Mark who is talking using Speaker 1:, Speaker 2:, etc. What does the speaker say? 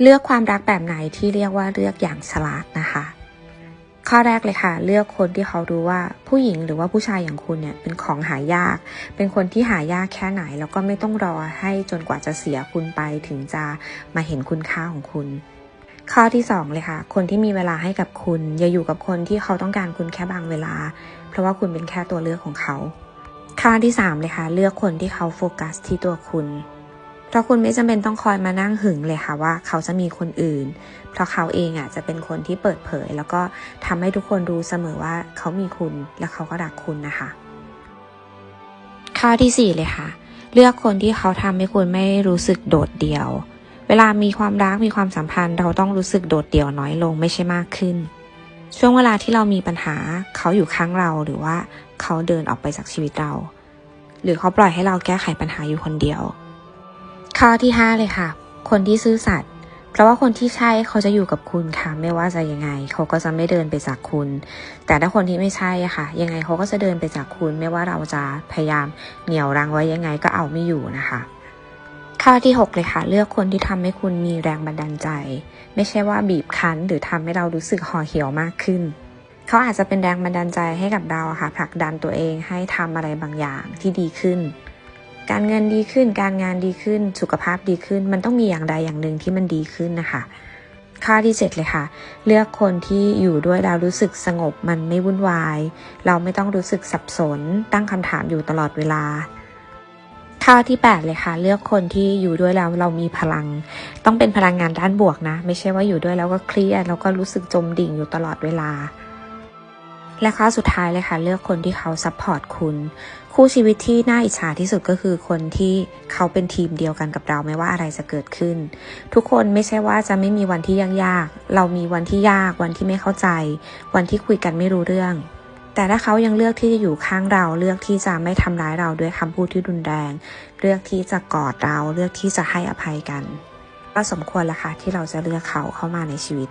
Speaker 1: เลือกความรักแบบไหนที่เรียกว่าเลือกอย่างฉลาดนะคะ ข้อแรกเลยค่ะ เลือกคนที่เขารู้ว่าผู้หญิงหรือว่าผู้ชายอย่างคุณเนี่ยเป็นของหายาก เป็นคนที่หายากแค่ไหน แล้วก็ไม่ต้องรอให้จนกว่าจะเสียคุณไปถึงจะมาเห็นคุณค่าของคุณ ข้อที่สองเลยค่ะ คนที่มีเวลาให้กับคุณ อย่าอยู่กับคนที่เขาต้องการคุณแค่บางเวลา เพราะว่าคุณเป็นแค่ตัวเลือกของเขา ข้อที่สามเลยค่ะ เลือกคนที่เขาโฟกัสที่ตัวคุณ เพราะคุณไม่จำเป็นต้องคอยมานั่งหึงเลยค่ะว่าเขาจะมีคนอื่น เพราะเขาเองอะจะเป็นคนที่เปิดเผย แล้วก็ทำให้ทุกคนรู้เสมอว่าเขามีคุณและเขาก็รักคุณนะคะ ข้อที่สี่เลยค่ะ เลือกคนที่เขาทำให้คุณไม่รู้สึกโดดเดี่ยว เวลามีความรักมีความสัมพันธ์ เราต้องรู้สึกโดดเดี่ยวน้อยลงไม่ใช่มากขึ้น ช่วงเวลาที่เรามีปัญหาเขาอยู่ข้างเราหรือว่าเขาเดินออกไปจากชีวิตเรา หรือเขาปล่อยให้เราแก้ไขปัญหาอยู่คนเดียว ข้อที่ 5 เลยค่ะ คนที่ซื่อสัตย์เพราะว่าคนที่ใช่เขาจะอยู่กับคุณค่ะ ไม่ว่าจะยังไง เขาก็จะไม่เดินไปจากคุณ แต่ถ้าคนที่ไม่ใช่ค่ะ ยังไงเขาก็จะเดินไปจากคุณ ไม่ว่าเราจะพยายามเหนี่ยวรั้งไว้ยังไงก็เอาไม่อยู่นะคะข้อที่ 6 เลยค่ะ เลือกคนที่ทำให้คุณมีแรงบันดาลใจ ไม่ใช่ว่าบีบคั้น หรือทำให้เรารู้สึกห่อเหี่ยวมากขึ้น เขาอาจจะเป็นแรงบันดาลใจให้กับเราค่ะผลักดันตัวเองให้ทำอะไรบางอย่างที่ดีขึ้น การเงินดีขึ้น การงานดีขึ้น สุขภาพดีขึ้น มันต้องมีอย่างใดอย่างหนึ่งที่มันดีขึ้นนะคะข้อที่ 7 เลยค่ะ เลือกคนที่อยู่ด้วยแล้วรู้สึกสงบมันไม่วุ่นวาย เราไม่ต้องรู้สึกสับสน ตั้งคำถามอยู่ตลอดเวลาข้อที่ 8 เลยค่ะ เลือกคนที่อยู่ด้วยแล้วเรามีพลัง ต้องเป็นพลังงานด้านบวกนะ ไม่ใช่ว่าอยู่ด้วยแล้วก็เครียดแล้วก็รู้สึกจมดิ่งอยู่ตลอดเวลา และข้อสุดท้ายเลยค่ะ เลือกคนที่เขาซัพพอร์ตคุณ คู่ชีวิตที่น่าอิจฉาที่สุดก็คือคนที่เขาเป็นทีมเดียวกันกับเราไม่ว่าอะไรจะเกิดขึ้น ทุกคนไม่ใช่ว่าจะไม่มีวันที่ยากๆ เรามีวันที่ยาก วันที่ไม่เข้าใจ วันที่คุยกันไม่รู้เรื่องแต่ถ้าเขายังเลือกที่จะอยู่ข้างเรา เลือกที่จะไม่ทำร้ายเราด้วยคำพูดที่รุนแรง เลือกที่จะกอดเรา เลือกที่จะให้อภัยกัน ก็สมควรแล้วค่ะที่เราจะเลือกเขาเข้ามาในชีวิต